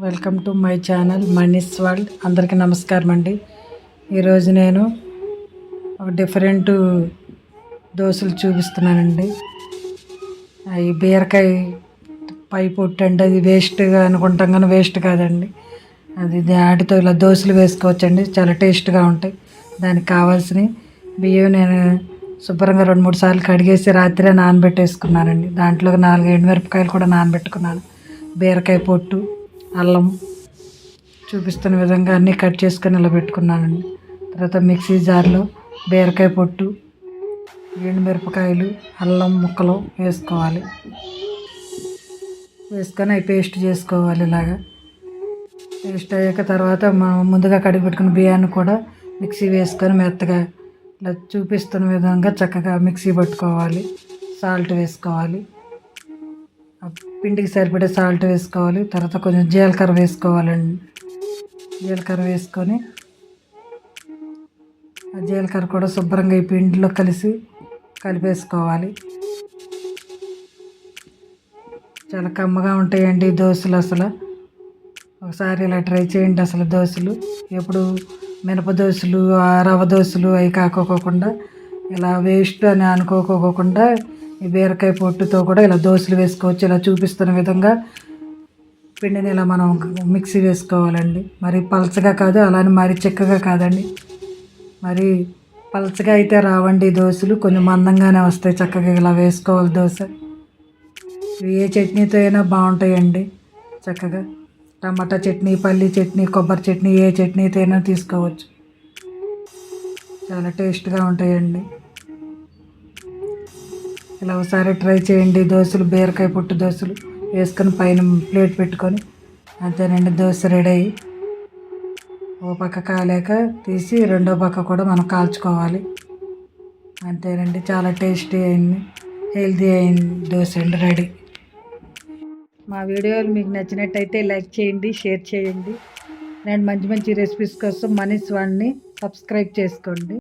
Welcome to my channel Mani's world. అందరికీ నమస్కారం అండి. ఈరోజు నేను ఒక డిఫరెంట్ దోశలు చూపిస్తున్నానండి. అవి బీరకాయ పై పొట్టండి అది వేస్ట్గా అనుకుంటాం కానీ వేస్ట్ కాదండి. అది వాటితో ఇలా దోశలు వేసుకోవచ్చండి. చాలా టేస్ట్గా ఉంటాయి. దానికి కావాల్సినవి బియ్యం నేను శుభ్రంగా రెండు మూడు సార్లు కడిగేసి రాత్రే నానబెట్టేసుకున్నానండి. దాంట్లో నాలుగు ఎండుమిరపకాయలు కూడా నానబెట్టుకున్నాను. బీరకాయ పొట్టు అల్లం చూపిస్తున్న విధంగా అన్నీ కట్ చేసుకొని ఇలా పెట్టుకున్నానండి. తర్వాత మిక్సీ జార్లో బీరకాయ పొట్టు ఎండుమిరపకాయలు అల్లం ముక్కలు వేసుకోవాలి. వేసుకొని అవి పేస్ట్ చేసుకోవాలి ఇలాగా. పేస్ట్ అయ్యాక తర్వాత మనం ముందుగా కడిగి పెట్టుకున్న బియ్యాన్ని కూడా మిక్సీ వేసుకొని మెత్తగా ఇలా చూపిస్తున్న విధంగా చక్కగా మిక్సీ పట్టుకోవాలి. సాల్ట్ వేసుకోవాలి. పిండికి సరిపడే సాల్ట్ వేసుకోవాలి తర్వాత కొంచెం జీలకర్ర వేసుకోవాలండి. జీలకర్ర వేసుకొని ఆ జీలకర్ర కూడా శుభ్రంగా ఈ పిండిలో కలిసి కలిపేసుకోవాలి. చాలా కమ్మగా ఉంటాయండి దోశలు అసలు. ఒకసారి ఇలా ట్రై చేయండి అసలు దోశలు. ఎప్పుడు మినప దోశలు రవ దోశలు అవి కాకోకుండా ఇలా వేస్ట్ అని అనుకోకోకుండా ఈ బీరకాయ పొట్టుతో కూడా ఇలా దోశలు వేసుకోవచ్చు ఇలా చూపిస్తున్న విధంగా. పిండిని ఇలా మనం మిక్సీ వేసుకోవాలండి. మరి పలచగా కాదు అలానే మరి చిక్కగా కాదండి. మరి పలచగా అయితే రావండి దోశలు కొంచెం మందంగానే వస్తాయి చక్కగా ఇలా వేసుకోవాలి దోశ. ఇవి ఏ చట్నీతో అయినా బాగుంటాయండి చక్కగా. టమాటా చట్నీ పల్లి చట్నీ కొబ్బరి చట్నీ ఏ చట్నీతో అయినా తీసుకోవచ్చు. చాలా టేస్ట్గా ఉంటాయండి. ఇలా ఒకసారి ట్రై చేయండి. దోశలు బీరకాయ పుట్టు దోశలు వేసుకొని పైన ప్లేట్ పెట్టుకొని అంతేనండి దోశ రెడీ అయ్యి. ఓ పక్క కాలేక తీసి రెండో పక్క కూడా మనం కాల్చుకోవాలి. అంతేనండి చాలా టేస్టీ అయింది హెల్తీ అయింది దోశ అండి రెడీ. మా వీడియోలు మీకు నచ్చినట్టయితే లైక్ చేయండి షేర్ చేయండి. నేను మంచి మంచి రెసిపీస్ కోసం మనీస్ వాడిని సబ్స్క్రైబ్ చేసుకోండి.